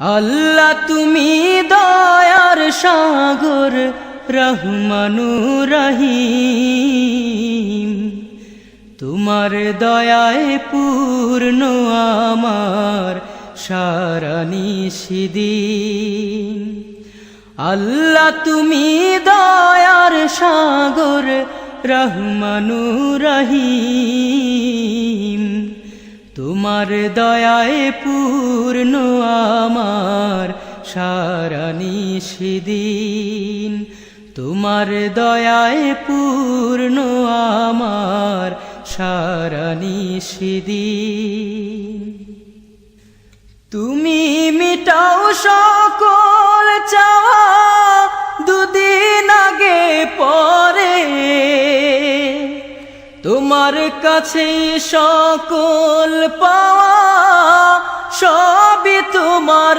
আল্লাহ তুমি দয়ার সাগর রহমানু রহিম তোমার দয়ায় পূর্ণ আমার সারা নিষিদিন আল্লাহ তুমি দয়ার সাগর রহমানু রহিম তোমার দয়ায় পূর্ণ সারা তোমার দয়ায় পূর্ণ আমার সারা তুমি মিটাও সকল চাওয়া দুদিন আগে পরে। তোমার কাছে সকল পাওয়া সবই তোমার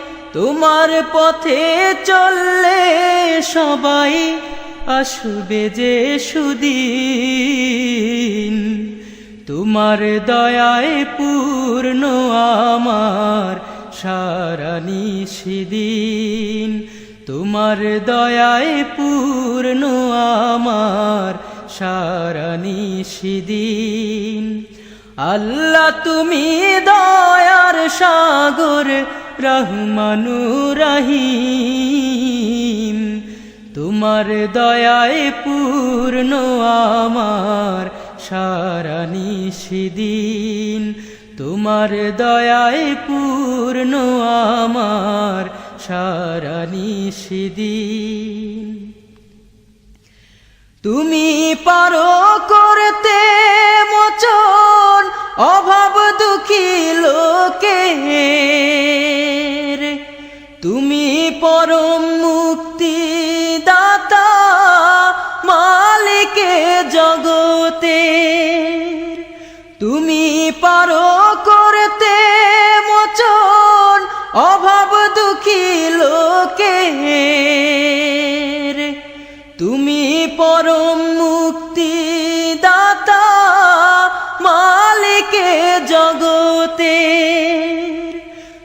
তোমার পথে চললে সবাই আসবে যে সুদিন। তোমার দয়ায় পূর্ণ আমার সারা নিষিদিন তোমার দয়ায় পূর্ণ আমার সারা নিষিদিন আল্লাহ তুমি দয়ার সাগর রহমানু রহিম তোমার দয়ায় পূর্ণ আমার সারা নিষিদিন। তোমার দয়ায় পূর্ণ আমার সারা নিষিদিন। তুমি পারো করতে মোচন, অভাব দুঃখী লোকের তুমি পরম মুক্তি দাতা মালিকে জগতে। তুমি পারো করতে মোচন অভাব দুঃখী লোকের। তুমি পরম মুক্তি দাতা মালিকে জগতে।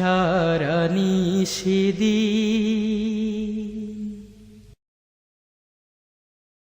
সারা নিষিদিন